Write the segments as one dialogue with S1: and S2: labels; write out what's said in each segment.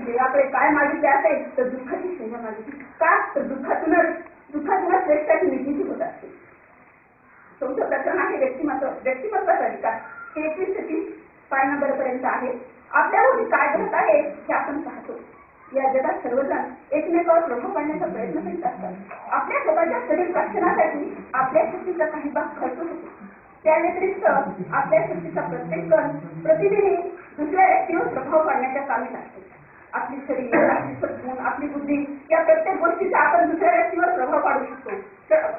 S1: म्हणजे देवाकडे काय मागितले असेल तर दुःखाची शून्य मागितली का? तर दुःखातूनच दुःखातूनच श्रेष्ठाची निर्मिती होत असते. चौथं प्रकरण आहे व्यक्तिमत्व. व्यक्तिमत्वाचा विकास तेहतीस ते तीस पाय नंबर पर्यंत आहे आपल्या काय घडत आहे हे आपण पाहतो. या जगात सर्वजण एकमेकावर प्रभाव पाडण्याचा प्रयत्न करीत असतात. आपल्या स्वतःच्या शरीर रक्षणासाठी आपल्या शक्तीचा काही भाग खर्च होतो. त्या व्यतिरिक्त आपल्या शक्तीचा प्रत्येक कण प्रतिदिनी दुसऱ्या व्यक्तीवर प्रभाव पाडण्याच्या कामी लागतो. आपली शरीर आपली सद्गुण आपली बुद्धी या प्रत्येक गोष्टीचा आपण दुसऱ्या व्यक्तीवर प्रभाव पाडू शकतो.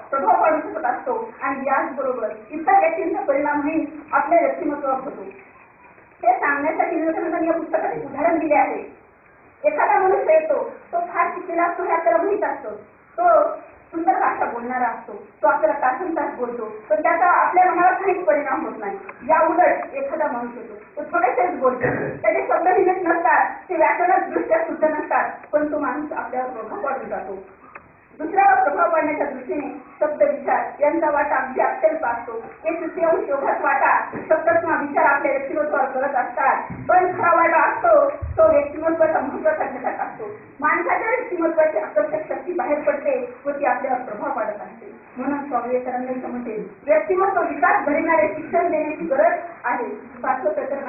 S1: प्रभाव पाडू शकत असतो. आणि याचबरोबर इतर व्यक्तींचा परिणामही आपल्या व्यक्तिमत्वावर होतो. हे सांगण्यासाठी विवेकानंदांनी या पुस्तकात एक उदाहरण दिले आहे. एखादा मनुष्य येतो तो फार शिकलेला असतो हे आपल्याला माहीत असतो. तो सुंदर भाषा बोलणारा असतो तो आपल्याला तासन तास बोलतो पण त्याचा आपल्या मनावर काहीच परिणाम होत नाही. या उलट एखादा माणूस येतो तो थोडेसेच बोलतो. त्याचे नसतात. ते व्याकरणात दृष्ट्या शुद्ध नसतात. पण तो माणूस आपल्यावर प्रभाव पाडून जातो. दुसऱ्यावर प्रभाव पाडण्याच्या दृष्टीने शब्द विचार यांचा वाटा अगदी अत्यल्प असतो. एक तृतीयांश एवढाच वाटा शब्दात्मा विचार आपल्या व्यक्तिमत्वावर करत असतात. पण खरा वाटा असतो तो व्यक्तिमत्वाचा महत्त्वाचा घटक असतो. माणसाच्या व्यक्तिमत्वाची आकर्षक शक्ती बाहेर पडते व ती आपल्यावर प्रभाव पाडत असते. म्हणून स्वामी विवेकानंद म्हणते व्यक्तिमत्व विकास घडविणारे शिक्षण देण्याची गरज आहे. पाचवं प्रकरण